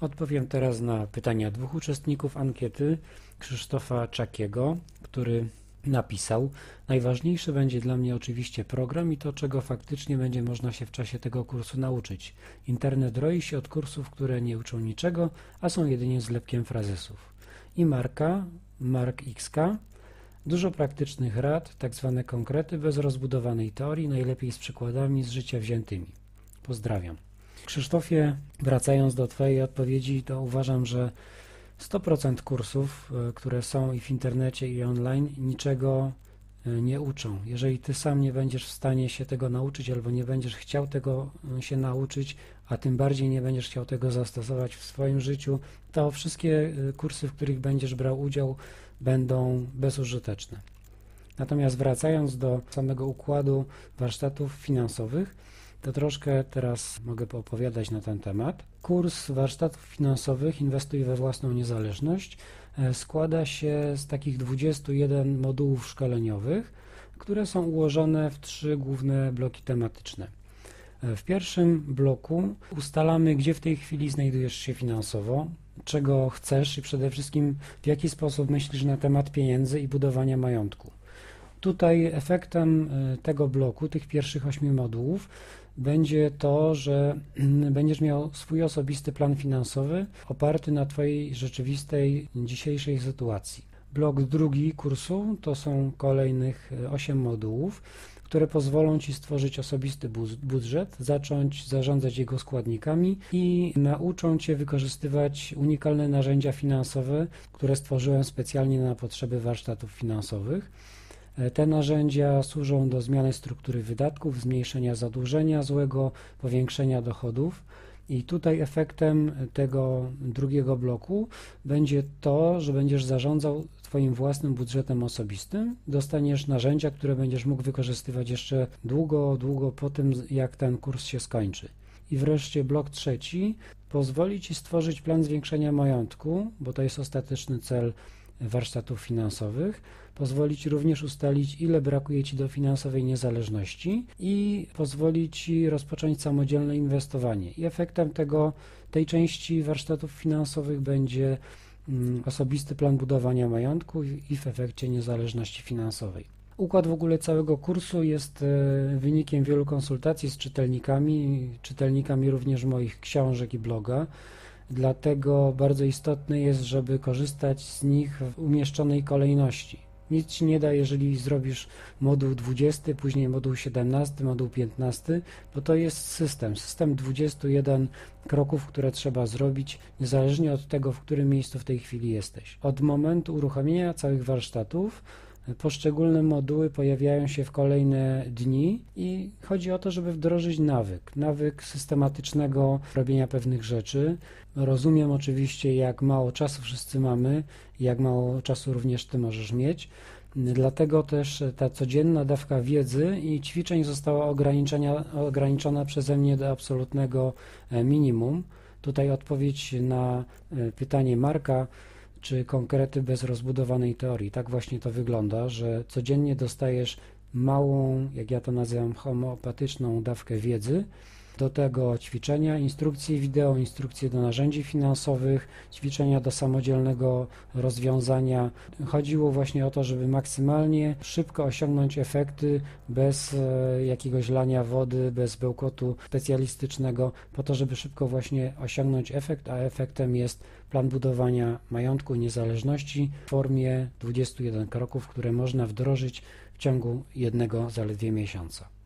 Odpowiem teraz na pytania dwóch uczestników ankiety, Krzysztofa Czakiego, który napisał: Najważniejszy będzie dla mnie oczywiście program i to, czego faktycznie będzie można się w czasie tego kursu nauczyć. Internet roi się od kursów, które nie uczą niczego, a są jedynie zlepkiem frazesów. I Marka, Mark XK, dużo praktycznych rad, tak zwane konkrety, bez rozbudowanej teorii, najlepiej z przykładami z życia wziętymi. Pozdrawiam. Krzysztofie, wracając do Twojej odpowiedzi, to uważam, że 100% kursów, e, które są i w internecie, i online, niczego e, nie uczą. Jeżeli ty sam nie będziesz w stanie się tego nauczyć, albo nie będziesz chciał tego e, się nauczyć, a tym bardziej nie będziesz chciał tego zastosować w swoim życiu, to wszystkie kursy, w których będziesz brał udział, będą bezużyteczne. Natomiast wracając do samego układu warsztatów finansowych, to troszkę teraz mogę poopowiadać na ten temat. Kurs warsztatów finansowych Inwestuj we własną niezależność e, składa się z takich 21 modułów szkoleniowych, które są ułożone w trzy główne bloki tematyczne. E, w pierwszym bloku ustalamy, gdzie w tej chwili znajdujesz się finansowo, czego chcesz i przede wszystkim w jaki sposób myślisz na temat pieniędzy i budowania majątku. Tutaj efektem e, tego bloku, tych pierwszych ośmiu modułów, będzie to, że będziesz miał swój osobisty plan finansowy oparty na Twojej rzeczywistej dzisiejszej sytuacji. Blok drugi kursu to są kolejnych 8 modułów, które pozwolą Ci stworzyć osobisty budżet, zacząć zarządzać jego składnikami i nauczą Cię wykorzystywać unikalne narzędzia finansowe, które stworzyłem specjalnie na potrzeby warsztatów finansowych. E, te narzędzia służą do zmiany struktury wydatków, zmniejszenia zadłużenia złego, powiększenia dochodów. I tutaj efektem tego drugiego bloku będzie to, że będziesz zarządzał Twoim własnym budżetem osobistym. Dostaniesz narzędzia, które będziesz mógł wykorzystywać jeszcze długo, długo po tym, jak ten kurs się skończy. I wreszcie blok trzeci pozwoli Ci stworzyć plan zwiększenia majątku, bo to jest ostateczny cel warsztatów finansowych, pozwoli Ci również ustalić, ile brakuje Ci do finansowej niezależności i pozwoli Ci rozpocząć samodzielne inwestowanie. I efektem tego, tej części warsztatów finansowych będzie mm, osobisty plan budowania majątku i w efekcie niezależności finansowej. Układ w ogóle całego kursu jest e, wynikiem wielu konsultacji z czytelnikami, czytelnikami również moich książek i bloga. Dlatego bardzo istotne jest, żeby korzystać z nich w umieszczonej kolejności. Nic ci nie da, jeżeli zrobisz moduł 20, później moduł 17, moduł 15, bo to jest system. System 21 kroków, które trzeba zrobić, niezależnie od tego, w którym miejscu w tej chwili jesteś. Od momentu uruchomienia całych warsztatów Poszczególne moduły pojawiają się w kolejne dni i chodzi o to, żeby wdrożyć nawyk, nawyk systematycznego robienia pewnych rzeczy. Rozumiem oczywiście, jak mało czasu wszyscy mamy, jak mało czasu również ty możesz mieć. Dlatego też ta codzienna dawka wiedzy i ćwiczeń została ograniczona przeze mnie do absolutnego minimum. Tutaj odpowiedź na e, pytanie Marka czy konkrety bez rozbudowanej teorii. Tak właśnie to wygląda, że codziennie dostajesz małą, jak ja to nazywam, homeopatyczną dawkę wiedzy, do tego ćwiczenia, instrukcje wideo, instrukcje do narzędzi finansowych, ćwiczenia do samodzielnego rozwiązania. Chodziło właśnie o to, żeby maksymalnie szybko osiągnąć efekty bez e, jakiegoś lania wody, bez bełkotu specjalistycznego, po to, żeby szybko właśnie osiągnąć efekt, a efektem jest plan budowania majątku i niezależności w formie 21 kroków, które można wdrożyć w ciągu jednego zaledwie miesiąca.